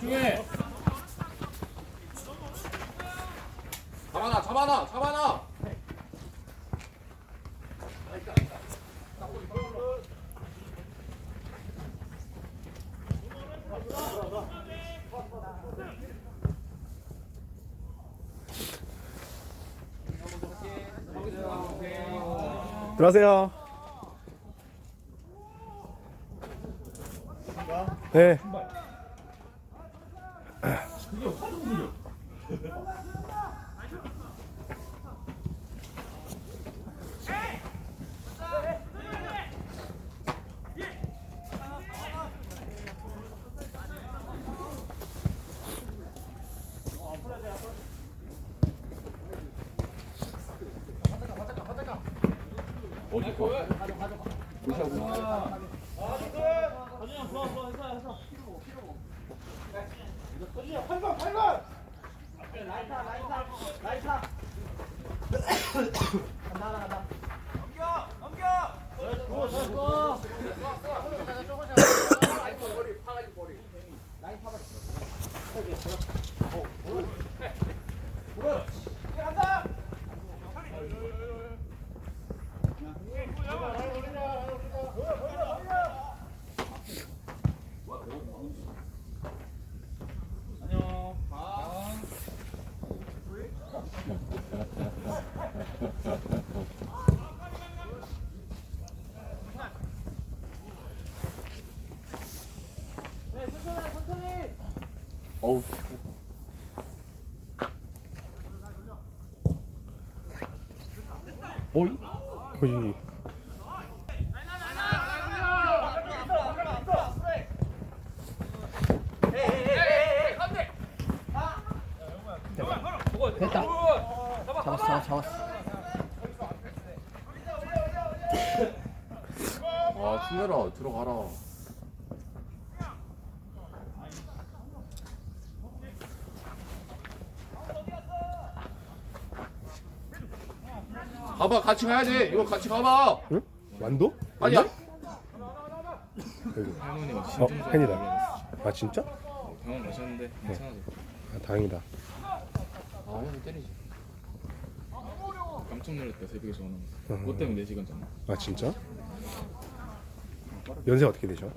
중에 잡아놔 잡아놔 잡아놔 들어가세요. 네. 어이. 거의. 됐다. 잡았어, 잡았어, 잡았어. 아 수열아 들어가라 가봐 같이 가야 돼 이거 같이 가봐 응? 완도? 아니야 여기. 할머니가 어, 팬이다. 아 진짜? 병원 가셨는데 괜찮아져. 아, 다행이다. 아형 때리지 깜짝 놀랐다 새벽에 전화. 음. 그것 때문에 4 시간 잤나? 아 진짜? 연세 어떻게 되셔?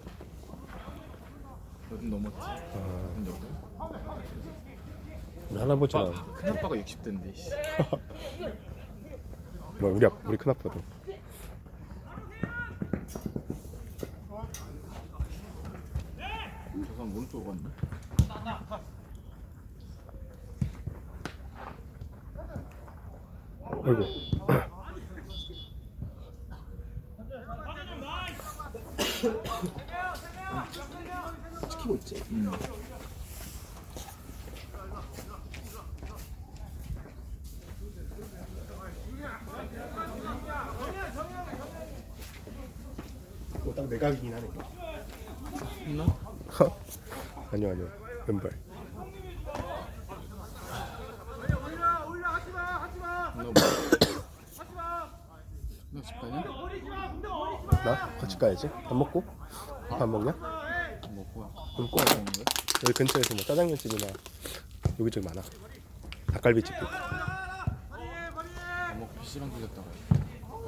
여든 넘었지. 아, 한 여덟. 우리 할아버지랑 아, 큰 아빠가 60대인데. 씨. 뭐 우리 아빠, 우리 큰 아빠도. 저 갔네. 아이고. 시키고 있지 음. 딱 내각이긴 하네. 했나? 아니요 아니요 왼발. 나 뭐? 나 집가냐? 나 같이 가야지. 밥 먹고? 밥안 먹냐? 먹고 와. 그럼 먹는 거야? 여기 근처에서 뭐 짜장면 집이나 여기저기 많아. 닭갈비 집도. 밥 먹고 PC방 들렸다가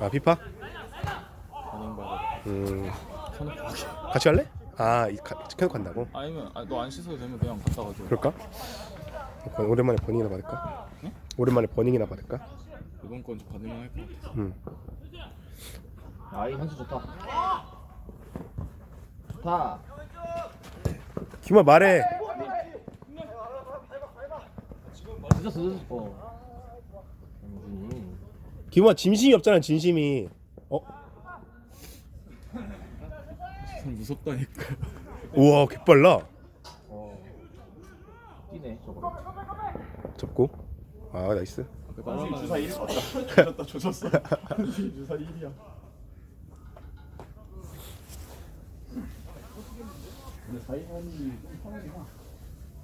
아 피파? 음 가게. 같이 갈래? 아 이- 가- 계속 간다고? 아니면 아, 너안 씻어도 되면 그냥 갔다 가줘. 그럴까? 번- 오랜만에 버닝이나 받을까? 응? 오랜만에 버닝이나 받을까? 이번 건 좀 받을만 할것 같아. 응. 아, 이 선수 좋다. 좋다. 김아 말해. 늦었어, 늦었어. 음. 김아 진심이 없잖아 진심이. 어? 참 무섭다니까. 우와 개빨라. 어. 뛰네, 저거. 접고. 아 나이스. 주사 1 조졌다 조졌어. 주사 1이야.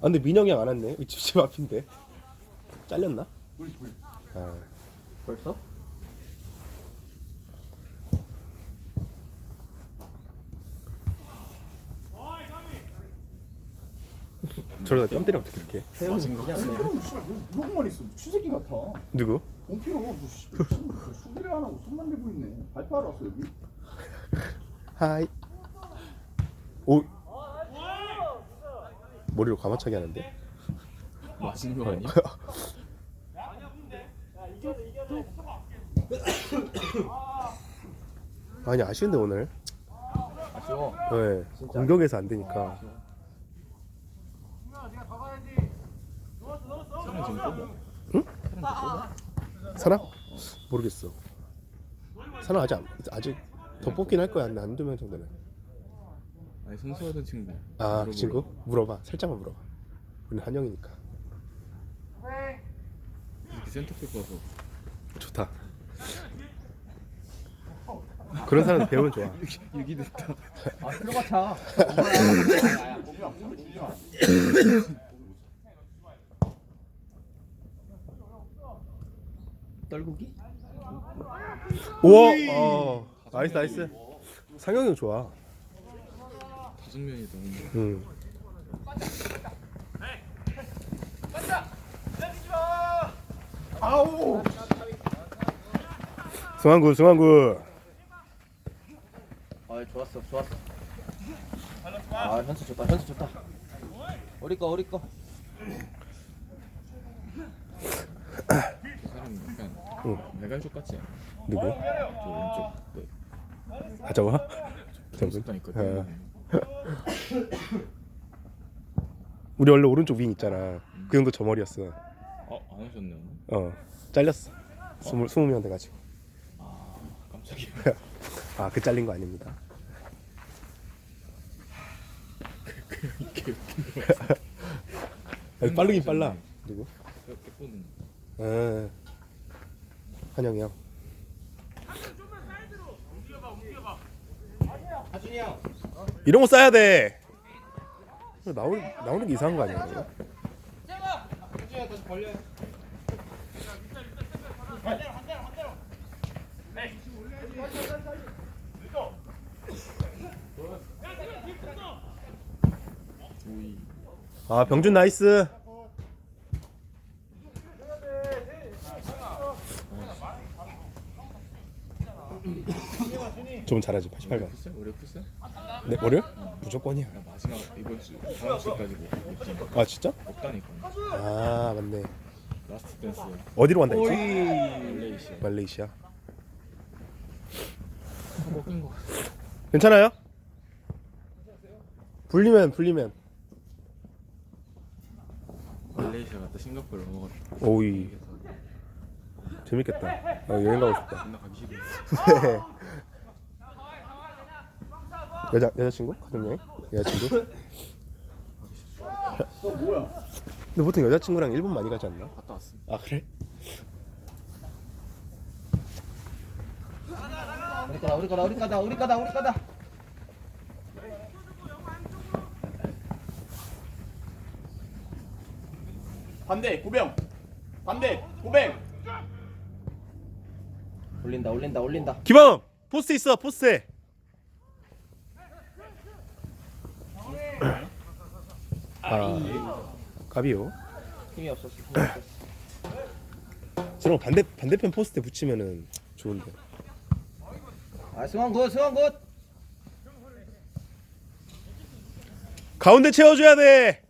아 근데 민영이 형 안 왔네. 이 집집 앞인데. 잘렸나? 아 벌써? 저러다 뺨 때리면 어떻게 이렇게? 세훈이 그냥 그냥 이러고만 있어 추새끼 같아 누구? 공피로 뭐 씨, 수비를 안 하고 손만 대고 있네 발표하러 왔어 여기 하이. 오. 머리로 가마차기 하는데? 맛있는 거 아니야? 아니 아쉬운데 오늘. 아쉬워 네. 진짜. 공격에서 안 되니까. 사람 지금 뽑아 응? 사람? 모르겠어. 사나 아직 안, 아직 더 뽑긴 할 거야. 한두 명 정도는. 아니 선수하던 친구 아, 그 물어보러. 친구? 물어봐. 살짝만 물어봐. 우리 한영이니까. 이렇게 센터백 와서 좋다. 그런 사람 배우면 좋아. 여기 됐다 아 들어가 차 야야야 거기 안 보면 주지 마 떨구기? 우와. 어. 나이스 나이스. 상영이 형 좋아. 다섯 명이 너무 응. 아우 승환구 승환구. 아 좋았어 좋았어 아 현수 좋다 현수 좋다 우리 거 우리 거그 사람 약간 응. 메갈족 같지 않아? 누구? 저 왼쪽 네. 아? 습관 있거든 어. 우리 원래 오른쪽 윙 있잖아. 그 형도 저 머리였어. 어? 안 하셨네 오늘? 어. 잘렸어. 스물 스무 명 돼가지고. 아 깜짝이야 아 그 잘린 거 아닙니다. 이렇게 아니, 빠르긴 빨라. 누구? 깨보는 아, 한영이 형. 이런 거 써야 돼. 나오 나오는 게 이상한 거 아니야? 이거? 아 병준 나이스. 좀 잘하지 88만. 푸스? 올해 푸스? 야네 월요일? 무조건이야. 마지막 이번 주 다음 주까지 뭐 없잖아 아 진짜? 없다니까 아 맞네. 라스트 댄스 어디로 간다 했지? 말레이시아 말레이시아. 먹은 거 괜찮아요? 불리면 불리면. 말레이시아 갔다 싱가포르 넘어갔다 오이 재밌겠다. 아, 여행 가고 싶다. 싫어 여자 여자친구? 가족 여행? 여자친구? 너 뭐야 근데 보통 여자친구랑 일본 많이 가지 않나? 갔다 왔어 아 그래? 우리 거다 우리 거다 우리 거다 우리 거다 우리 거다 반대 구병 반대 구병 올린다 올린다 올린다 기범 포스트 있어 포스트. 아 가비요. 힘이 없었어 힘이 없었어 저런 거 반대 반대편 포스트에 붙이면은 좋은데. 아 승환 굿 승환 굿 가운데 채워줘야 돼.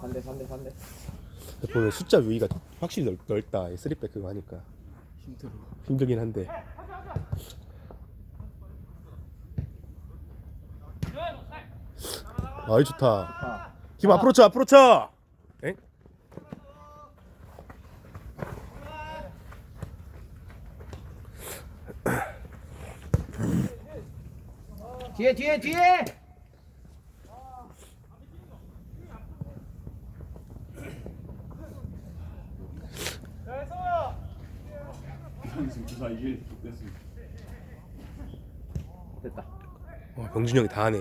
반대 반대 반대 보면 숫자 위가 확실히 넓, 넓다. 이 쓰리백 그거 하니까 힘들어 힘들긴 한데. 아이 좋다. 아 김 앞으로 쳐 앞으로 쳐. 엥? 뒤에 뒤에 뒤에 이승 주사 이길 됐습니다 됐다 와, 병준 형이 다 하네.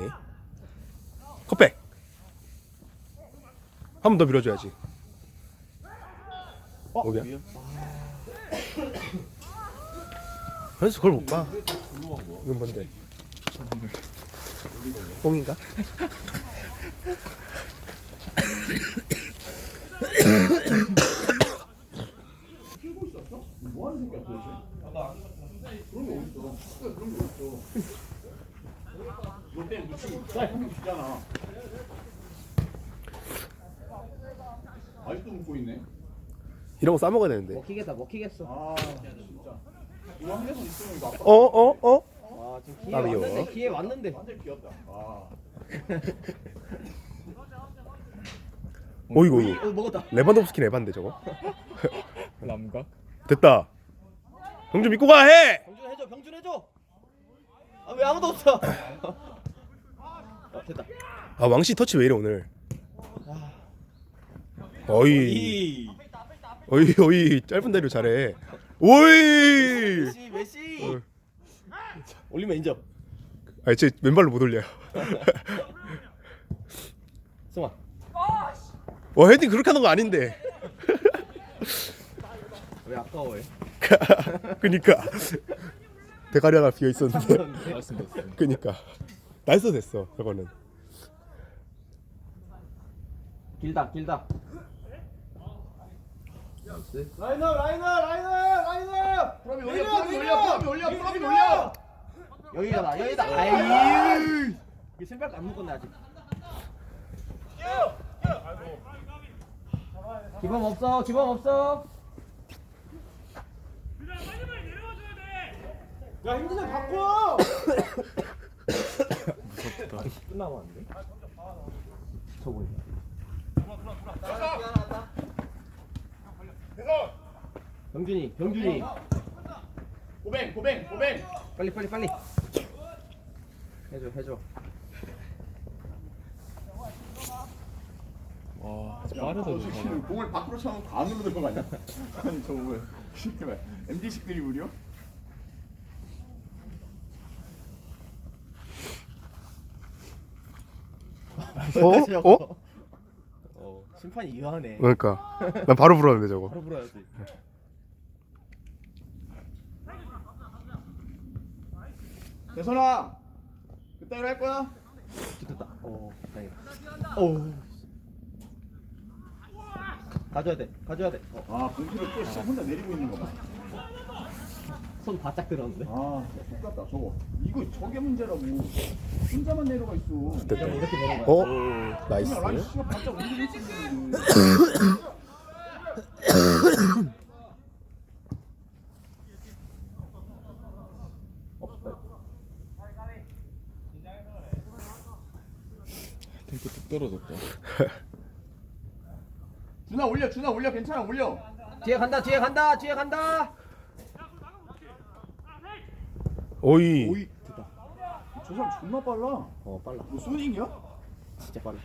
컵백. 한 번 더 밀어줘야지. 어? 어디야? 현수 그걸 못 봐. 이건 뭔데? 뽕인가? 키우고 있었어? 뭐 하는 새끼야 도대체? 그런 게 어딨어? 그런 게 어딨어? 너 때문에 묻히고 한명 주잖아. 아직도 묻고 있네. 이런 거 싸먹어야 되는데. 먹히겠다 먹히겠어 아 진짜. 이거 한 개서 있으면 이거 아까 어, 어, 어? 아 지금 기회 나비요. 왔는데 기회 왔는데 완전 귀엽다. 아. 어이구, 어이구. 어 먹었다 레반도프스키 레반데 저거. 남각? 됐다. 병준 믿고 가 해. 병준 해줘 병준 해줘 아 왜 아무도 없어 어, 됐다 아 왕씨 터치 왜 이래 오늘? 어이, 이 어이, 어이 짧은 대로 잘해. 오이. 메시 메시 어. 올리면 인정 아, 제 왼발로 못 올려요. 승아 와 헤딩 그렇게 하는 거 아닌데. 왜 아까워해 그니까 대가리 하나 비어 있었는데. 그니까 나이스 됐어 저거는. 길다 길다 라이너 라이너 라이너 라이너. 프롬이 올려 프롬이 올려 프롬이 올려 프롬이 올려. 여기다 여기다 아이 이게 신발 안 묶었네 아직. 기범 없어 기범 없어. 야 힘드네 바꿔. 무섭다. 끝나고 왔는데? 저 보이 병준이 병준이 고뱅 고뱅 고뱅. 빨리 빨리 빨리 해줘 해줘 와, 빠르다 저 저거. 공을 밖으로 쳐놓고 안으로 들어가냐? 아니 저거 뭐야? 시끄러. MD식 드리블이요? 어? 어? 어 심판이 이상하네 그러니까 난 바로 불었는데 저거. 바로 불어야지 대선아, 그따위로 할 거야? 됐다 어 다행이다 오 가져야 돼 가져야 돼손 아 공기를 또 진짜 혼자 내리고 있는 거 봐. 바짝 들었는데 아, 진짜 똑같다 저거. 이거 저게 문제라고. 혼자만 내려가 있어. 됐다. 이렇게 거야 어? 그냥 나이스. 씨가 바짝 움직이고 있었는 데. 없다 탱크 뚝 떨어졌다. 준아 올려, 준아 올려, 괜찮아 올려. 뒤에 간다 뒤에 간다 뒤에 간다 오이. 오이. 저 사람 존나 빨라. 어 빨라 뭐 소닝이야? 진짜 빨라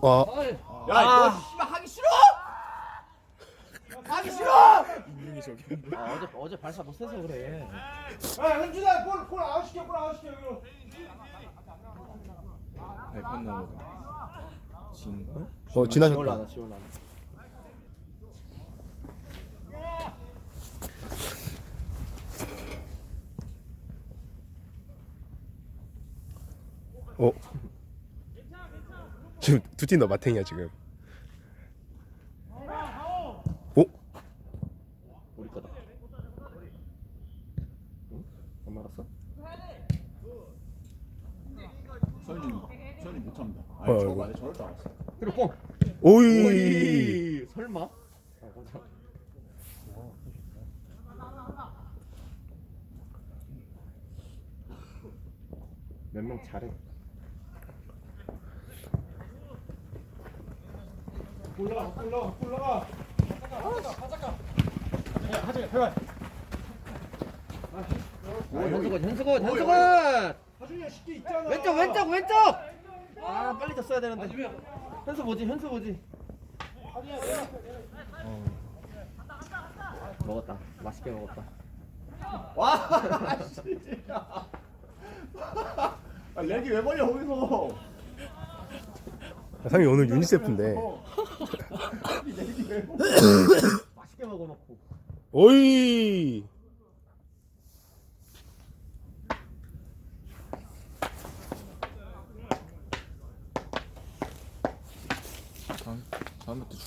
와. 야 아. 이거 씨발 하기 싫어. 하기 싫어. 아, 어제 어제 발사 못해서 그래 야 현준아 골골 아웃시켜 골 아웃시켜 이거. 발판 나오다. 진. 어 지나셨다. 나 지올라 어. 지금 두팀 너 마탱이야 지금. 오? 우리 거다 응? 안 말았어? 서현이 서현이 못합니다. 어, 아니 저거 이거. 안에 저럴 줄 알았어. 그리고 뽕 오이. 오이 설마? 아몇명 잘해 올라가 올라가 올라가. 오, 현수건 현수건 현수건 하준이야 쉽게 있잖아. 왼쪽 왼쪽 왼쪽 아 빨리 졌어야 되는데 현수 뭐지 현수 뭐지 먹었다 맛있게 먹었다 와. 씨. 아 렉이 왜 걸려 거기서? 상이 오늘 유니세프인데. 어. 이 렉이 왜 걸려? 맛있게 먹어놓고 오이.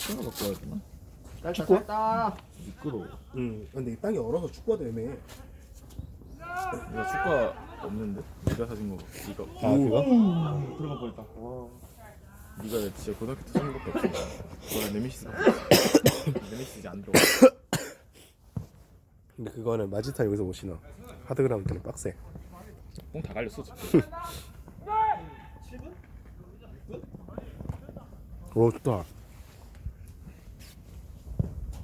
축구나 갖고 와야 되나? 짧다 축구? 짧다 미끄러워. 응. 근데 이 땅이 얼어서 축구가 애매해. 내가 축구가 없는데 네가 사준 거 네가 아 그거? 들어가 버렸다 와 네가 진짜 고등학교 때 사준 것도 없어. 그거는 네미시스. 네미시스 이제 안 들어가. 근데 그거는 마지타 여기서 못 신어. 하드그라운드는 빡세. 뽕다 갈렸어 지금. 오 좋다.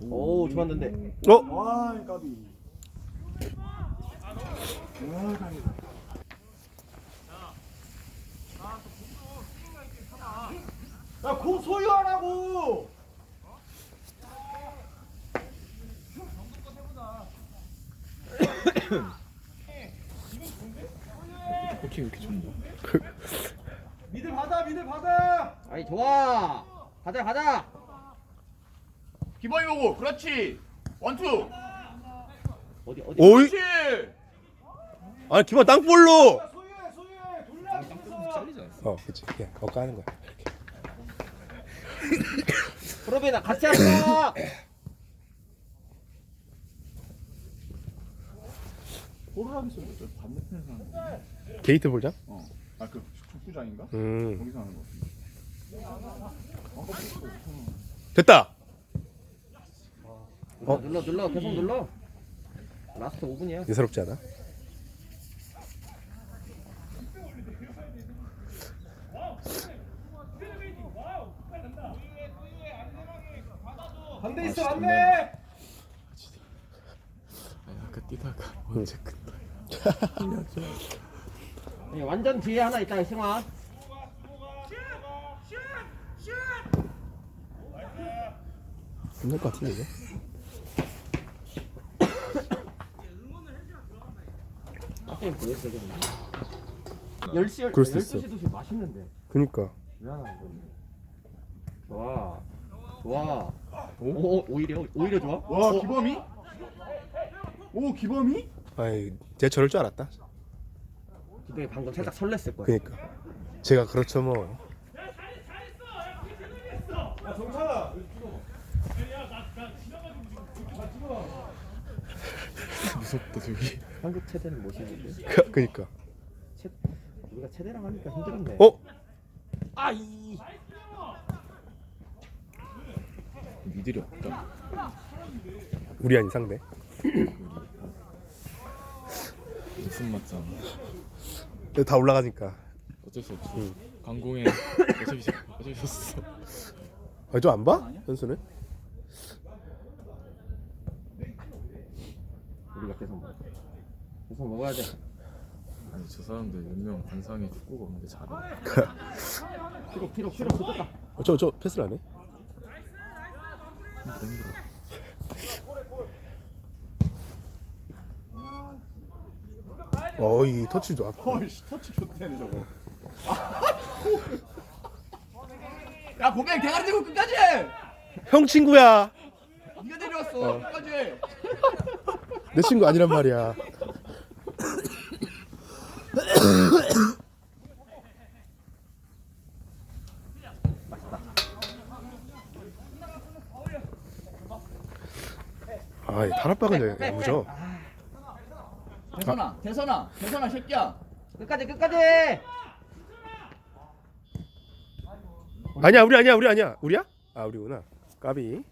오 좋았는데. 어? 와 까비. 야공 소유하라고! 코킹 왜 이렇게 좋냐? 미들 받아 미들 받아! 아이 좋아! 가자 가자 기범이 보고 그렇지 원투 어디 어디 오이. 그렇지 아 기본 땅볼로. 잘리지 않았어? 어 그치. 그냥 거 하는 거야. 프로베나 같이 호루라기서 반대편에서 하는 거. 게이트 볼장? 어. 아그 축구장인가? 음. 거기서 하는 거 됐다. 어? 눌러 눌러 계속 눌러 라스트 5분이야 예사롭지 않아? 반대 있어 아, 반대 아니 아까 뛰다가 언제 끝나? 아니, 완전 뒤에 하나 있다 승아 힘들 것 같은데 이거? 앞에 보였어 지금 10시 그럴 수 있어. 12시도 지금 맛있는데 그니까. 미안한 건데 좋아 좋아 오? 오, 오히려 오히려 좋아 와 기범이? 오 기범이? 아이 제가 저럴 줄 알았다. 기동이 방금 살짝 설렜을 거야 그니까. 제가 그렇죠 뭐. 무섭다 저기. 한국 체대는 못이는데 그, 그니까. 체, 우리가 체대랑 하니까 힘들었네 어? 아이 미들이 없다. 우리 아닌 상대. 무슨 맞잖아. 근데 다 올라가니까. 어쩔 수 없어. 응. 강공에 어차피 어차피 졌어. 아, 좀안 봐? 현수는? 우리가 계속 계속 먹어야 돼 아니 저 사람들 몇명 관상에 축구가 없는데 잘해. 피로 피로 피로 붙었다 어, 저, 저 패스를 안 해? 힘들어 힘들어. 어이 터치 좋아. 어이씨 터치 좋대네 저거 야 고개 대가리 들고 끝까지 형 친구야. 네가 내려왔어 끝까지 내 친구 아니란 말이야. 다락방은 야무져. 대선아 대선아 대선아 새끼야 끝까지 끝까지 아니야, 우리 아니야, 우리 아니야. 우리야? 아, 우리구나. 까비.